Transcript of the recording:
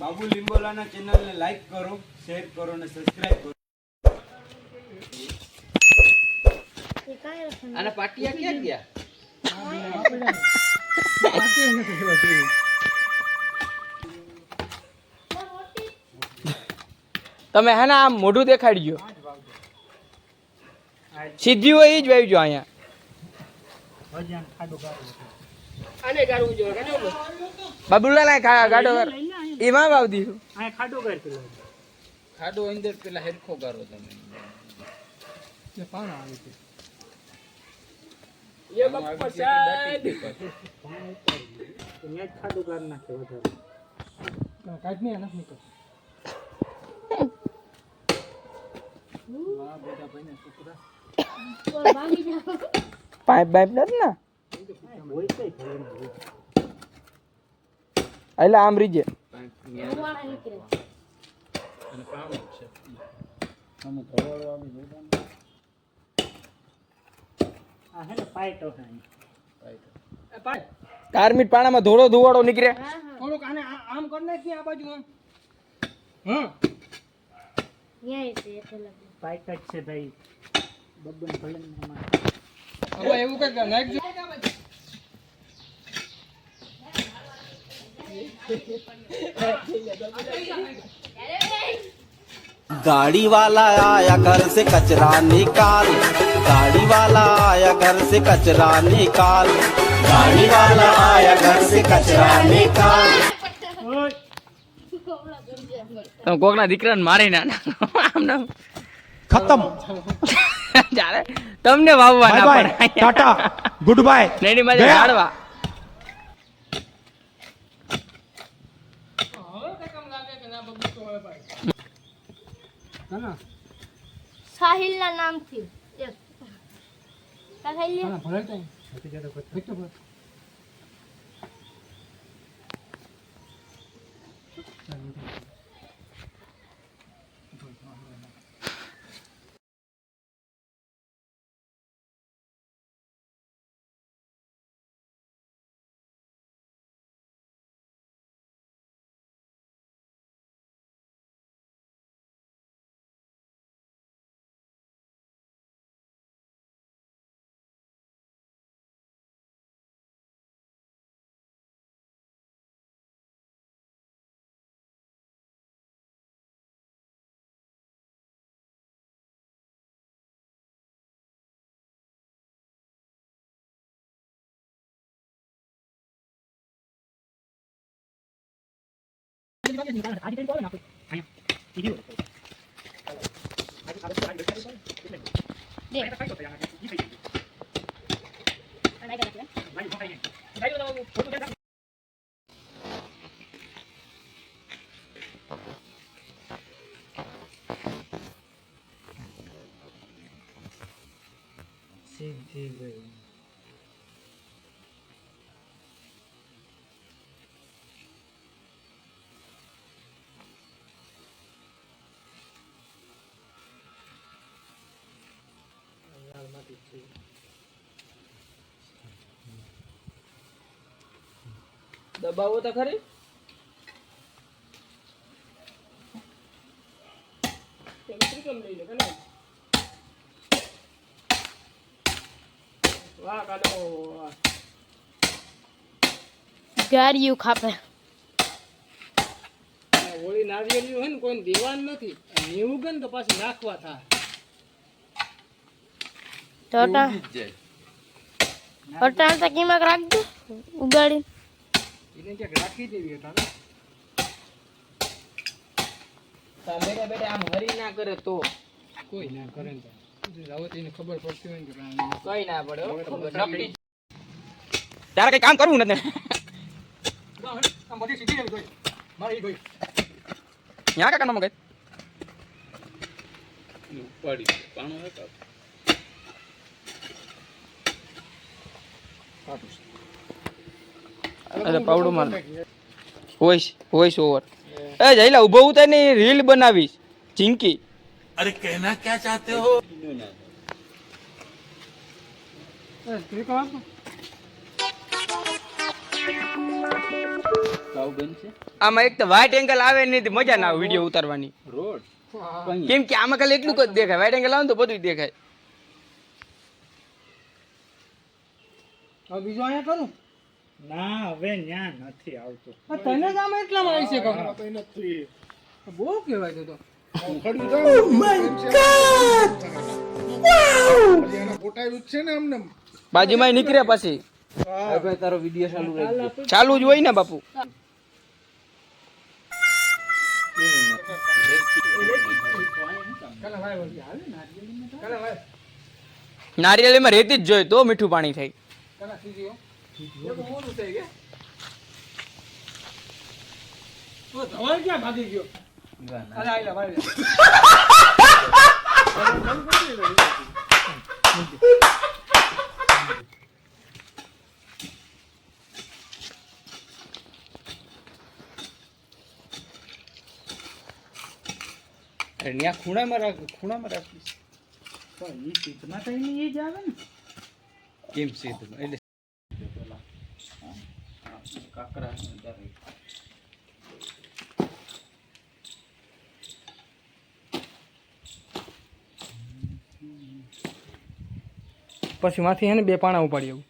બાબુ લિંબોલાના ચેનલને લાઈક કરો શેર કરો અને સબસ્ક્રાઇબ કરો. અને પાટિયા ક્યાં ગયા? તમે હે ને આમ મોઢું દેખાડજો. સીધી હોય એ જ વાવજો અહીંયા. બાબુલા ના ગાડો કર એમાં વાવ દીધું આ ખાડો કર પેલો ખાડો અંદર પેલા હેરખો કરો તમે. એ પાણ આવે છે? એ બપ્પા સાહેબ. જ ખાડો કર નાખે વધારે. કાઢ ને નીકળ પાઇપ બાઇપ નથી ને. એટલે આમ રીજે. ચાર મિનિટ પાણામાં ધોળો ધુવાળો નીકળે. થોડુંક આને આ- આમ કર નાખી આ બાજુ આમ હા. પાઇટ જ છે ભાઈ. બબ્બન ભલે હવે એવું કઈ નાખજો. गाड़ी वाला आया घर से कचरा निकाल गाड़ी वाला आया घर से कचरा निकाल गाड़ी वाला आया घर से कचरा निकाल ઓય તમે કોકના દીકરાને મારી ના આમ નામ ખતમ ચાલે તમને વાવવા ના બાય બાય પડે ટાટા ગુડ બાય નેની માથે ગયા. ઝાડવા ના સાહિલ ના નામથી એક કા ખાઈ લે ના ભલે તઈ હતી જતો કોઈ તો ભલે સીધી દબાવો તો ખરી. ગાડીયું ખાપે. હોળી નારિયેળી હોય ને કોઈ દેવાનું નથી. નેવું ગન તો પાછું નાખવા થાય. તો અટા ઉગી જ જાય અટાણ તો કિમાક રાખજો ઉગાડી એને ક્યાંક રાખી દેવી હતા ને બેઠા બેઠા આમ હરી ના કરે તો. કોઈ ના કરે ને તો હવે તો એને ખબર પડતી હોય ને કઈ ના પડે. તારે કઈ કામ કરવું નથી ક્યાં બધી સીધી ગઈ. મારે ઈ ગઈ. ત્યાં કાકા એને ઉપાડી. હતા અરે પાવડો માર. વોઇસ વોઇસ રીલ બનાવીશ. ચિંકી. આમાં એક તો વાઇટ એંગલ આવે નહીં મજા ના આવે વીડિયો ઉતારવાની. રોડ? કેમ કે આમાં એટલું જ દેખાય. વાઇટ એંગલ આવે તો બધું દેખાય. હવે બીજું અહીંયા કરું ના હવે ન્યા નથી આવતો. તને જ આમાં એટલામાં આવી છે કહું બહુ કહેવાય તો. તો બાજુમાં નીકળ્યા પછી. હવે તારો વિડિયો ચાલુ રાખજો ચાલુ જ હોય ને બાપુ. નારિયેળીમાં રેતી જ જોઈએ તો મીઠું પાણી થાય. કલા સીધીઓ એક મોટું થઈ ગયા ઓ ધવલ ક્યાં ભાગી ગયો? અરે આઈલા ભાઈ. અરે ત્યાં ખૂણામાં રાખ ખૂણામાં રાખીશ. પણ એ ચિત્તમાં તો એ ઈ જ આવે ને. કેમ છે એટલે કાકરા પછી માંથી ને બે પાણા ઉપાડી આવું.